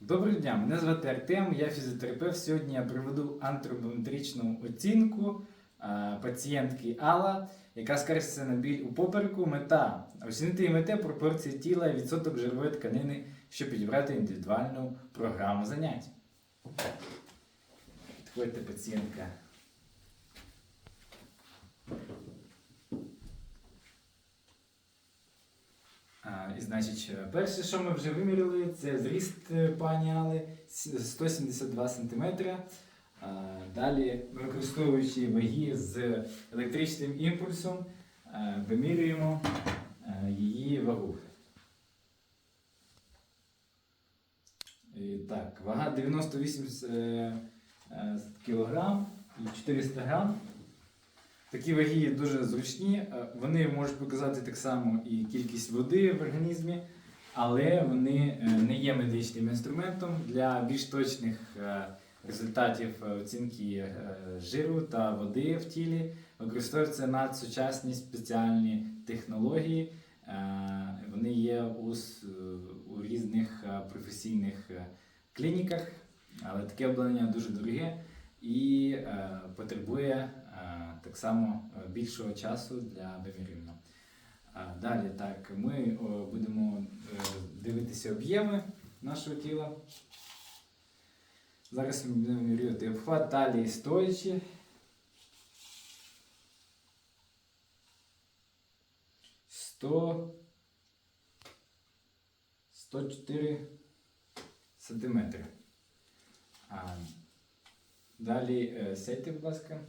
Доброго дня, мене звати Артем, я фізіотерапевт. Сьогодні я проведу антропометричну оцінку е, пацієнтки Алла, яка скаржиться на біль у попереку. Мета оцінити її мете пропорції тіла і відсоток жирової тканини, щоб підібрати індивідуальну програму занять. Підходьте, пацієнтка. І значить, е, перше, що ми вже виміряли, це зріст е, пані Али 172 см. Далі, використовуючи ваги з електричним імпульсом, е, вимірюємо її вагу. І так, вага 98 е, е, кг і 400 грам. Такі ваги дуже зручні. е, Вони можуть показати так само і кількість води в організмі, але вони е, не є медичним інструментом для більш точних е, результатів оцінки жиру та води в тілі. Використовуються надсучасні спеціальні технології. Вони є у, у різних професійних клініках, але таке обладнання дуже дороге і е, потребує е, так само е, більшого часу для вимірювання. Е, Далі так, ми о, будемо е, дивитися об'єми нашого тіла. Зараз ми будемо вимірювати обхват талії стоячи. Сто 104 сантиметри. Далі е, сядьте, будь ласка.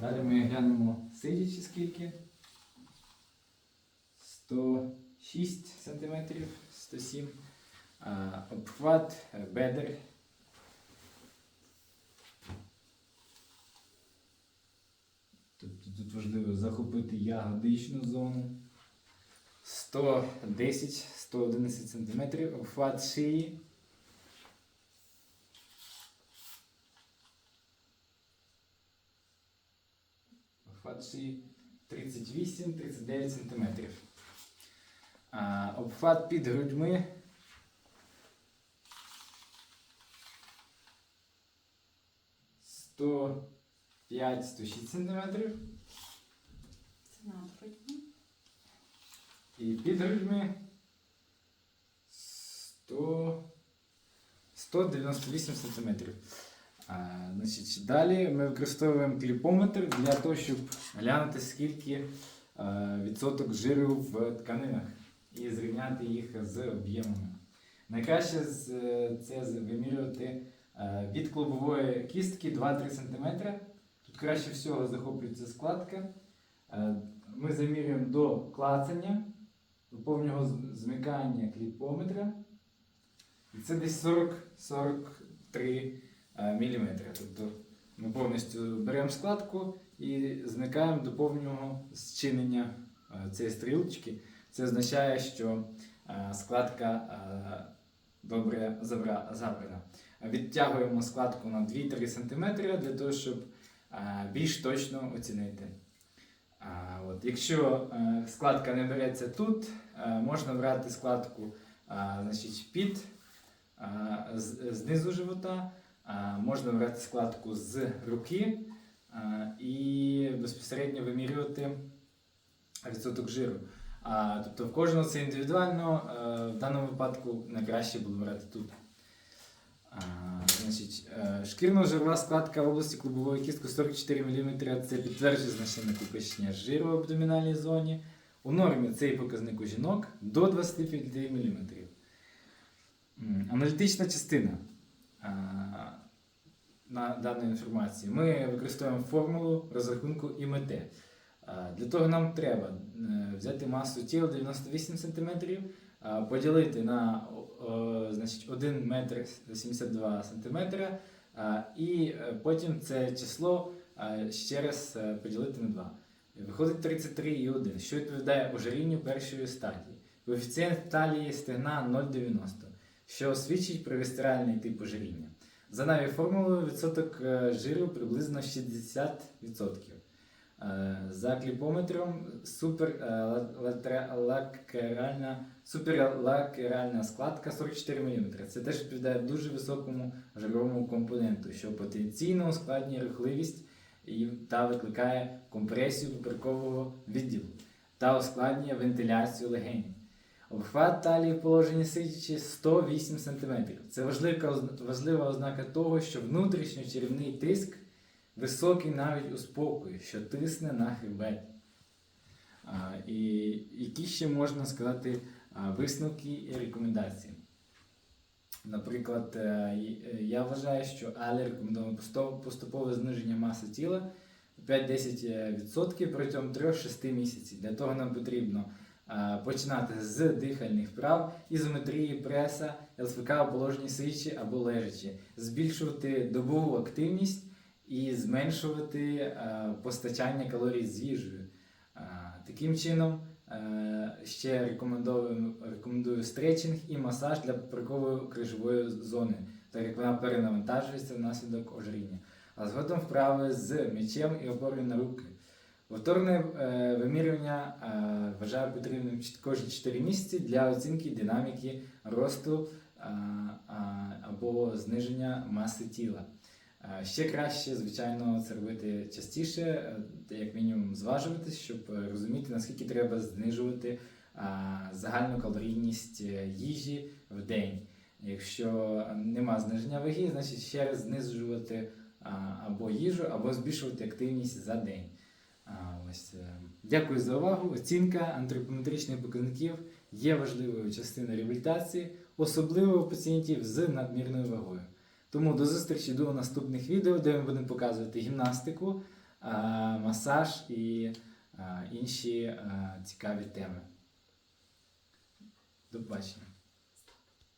Далі ми глянемо сидячи скільки. 106 см, 107 а, Обхват е, бедер. Тобто тут важливо захопити ягодичну зону. 110-111 см, обхват шиї. Обхват шиї 38-39 см. Обхват під грудьми. Сто 5-106 см. Це над грудьми. І під грудьми 100, 198 см. Значить, далі ми використовуємо кліпометр для того, щоб глянути, скільки відсоток жиру в тканинах і зрівняти їх з об'ємами. Найкраще це вимірювати е, від клубової кістки 2-3 см. Тут краще всього захоплюється складка. Е, Ми замірюємо до клацання, до повного змикання кліпометра. І це десь 40-43 мм. Тобто ми повністю беремо складку і змикаємо до повного зчинення е, цієї стрілочки. Це означає, що е, складка е, добре забрана. Відтягуємо складку на 2-3 см для того, щоб е, більш точно оцінити. От, якщо е, складка не береться тут, е, можна брати складку значить, під знизу живота, можна брати складку з руки і безпосередньо вимірювати відсоток жиру. Тобто в кожного це індивідуально, в даному випадку найкраще було брати тут. Е, шкірно-жирова складка в області клубової кістки 44 мм це підтверджує значне накопичення жиру в абдомінальній зоні. У нормі цей показник у жінок до 25 мм. Аналітична частина на даної інформації. Ми використовуємо формулу розрахунку ІМТ. Для того нам треба е, взяти масу тіла 98 см, поділити на значить, 1 метр 72 см, і е, потім це число ще раз е, поділити на 2. Виходить 33,1, що відповідає ожирінню першої стадії. Коефіцієнт талії стегна 0,90, що свідчить про вісцеральний тип ожиріння. За новою формулою відсоток е, жиру приблизно 60%. Е, За кліпометром супер е, суперлакеральна складка 44 мм. Це теж відповідає дуже високому жировому компоненту, що потенційно ускладнює рухливість та викликає компресію поперекового відділу та ускладнює вентиляцію легенів. Обхват талії в положенні сидячи 108 см. Це важлива, важлива ознака того, що внутрішньочеревний тиск високий навіть у спокої, що тисне на хребет. А, і які ще можна сказати висновки і рекомендації? Наприклад, е, е, я вважаю, що алі рекомендовано поступове зниження маси тіла 5-10% протягом 3-6 місяців. Для того нам потрібно починати з дихальних вправ, ізометрії преса, ЛФК у положенні сидячи або лежачи, збільшувати добову активність і зменшувати е, постачання калорій з їжею. Е, Таким чином, е, ще рекомендую, рекомендую стретчинг і масаж для поперекової крижової зони, так як вона перенавантажується внаслідок ожиріння. А згодом вправи з м'ячем і опорою на руки. Повторне е, вимірювання е, вважаю потрібним кожні 4 місяці для оцінки динаміки росту е, або зниження маси тіла. Ще краще, звичайно, це робити частіше, як мінімум зважуватись, щоб розуміти, наскільки треба знижувати загальну калорійність їжі в день. Якщо нема зниження ваги, значить ще раз знижувати або їжу, або збільшувати активність за день. Ось, е, дякую за увагу. Оцінка антропометричних показників є важливою частиною реабілітації, особливо у пацієнтів з надмірною вагою. Тому до зустрічі до наступних відео, де ми будемо показувати гімнастику, масаж і інші цікаві теми. До побачення.